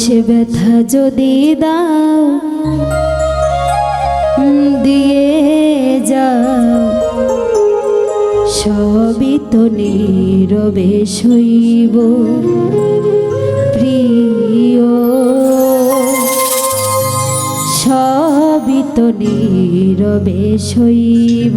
সে ব্যথা যদি দাও দিয়ে যাও। সবই তো নীরবে শৈব প্রিয়। সবই তো নীরবে শৈব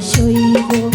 soy vos.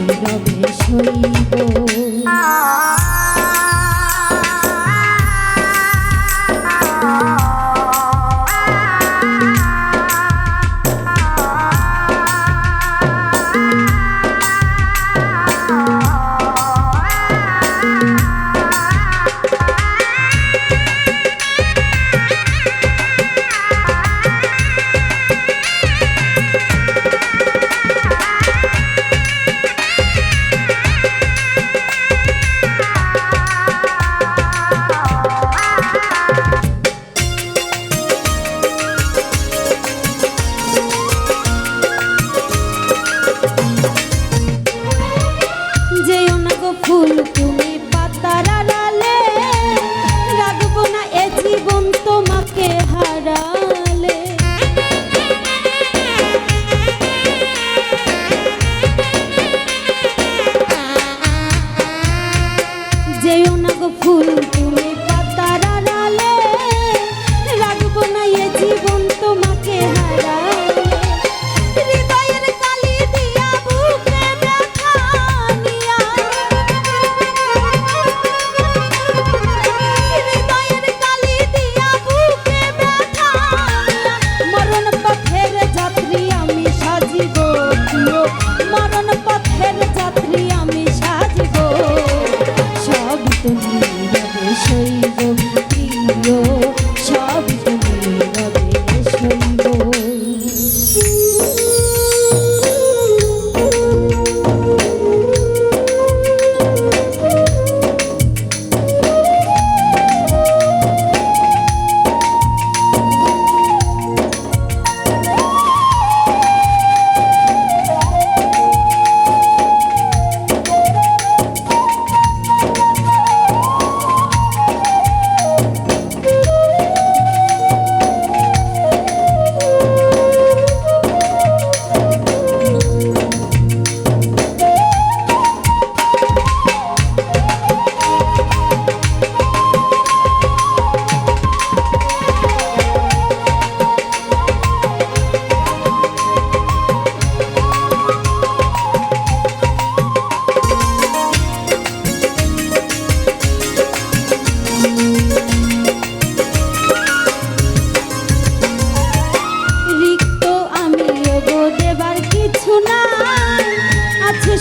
Shiva Beshwari Bo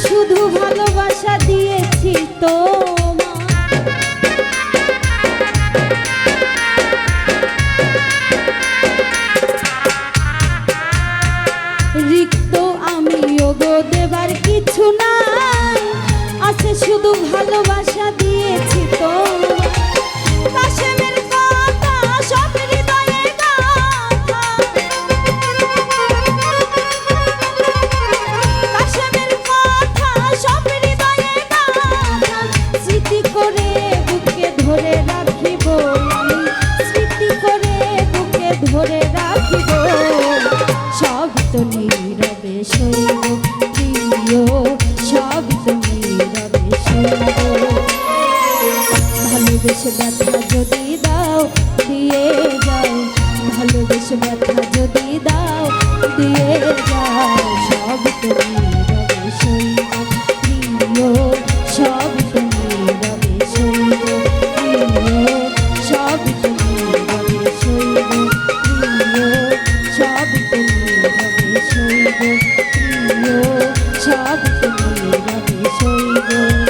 শুধু ভালোবাসা দিয়েছি তো রিক্ত আমি ওগো দেবার কিছু নাই। আছে শুধু ভালোবাসা। নীরবে সইব প্রিয়, সব তো নীরবে সইব ভালোবেসে ব্যথা যদি দাও, দিয়ে যাও। ভালোবেসে ব্যথা যদি দাও, দিয়ে যাও। সব তো নীরবে সইব প্রিয়, সব সব তো নীরবে সইব।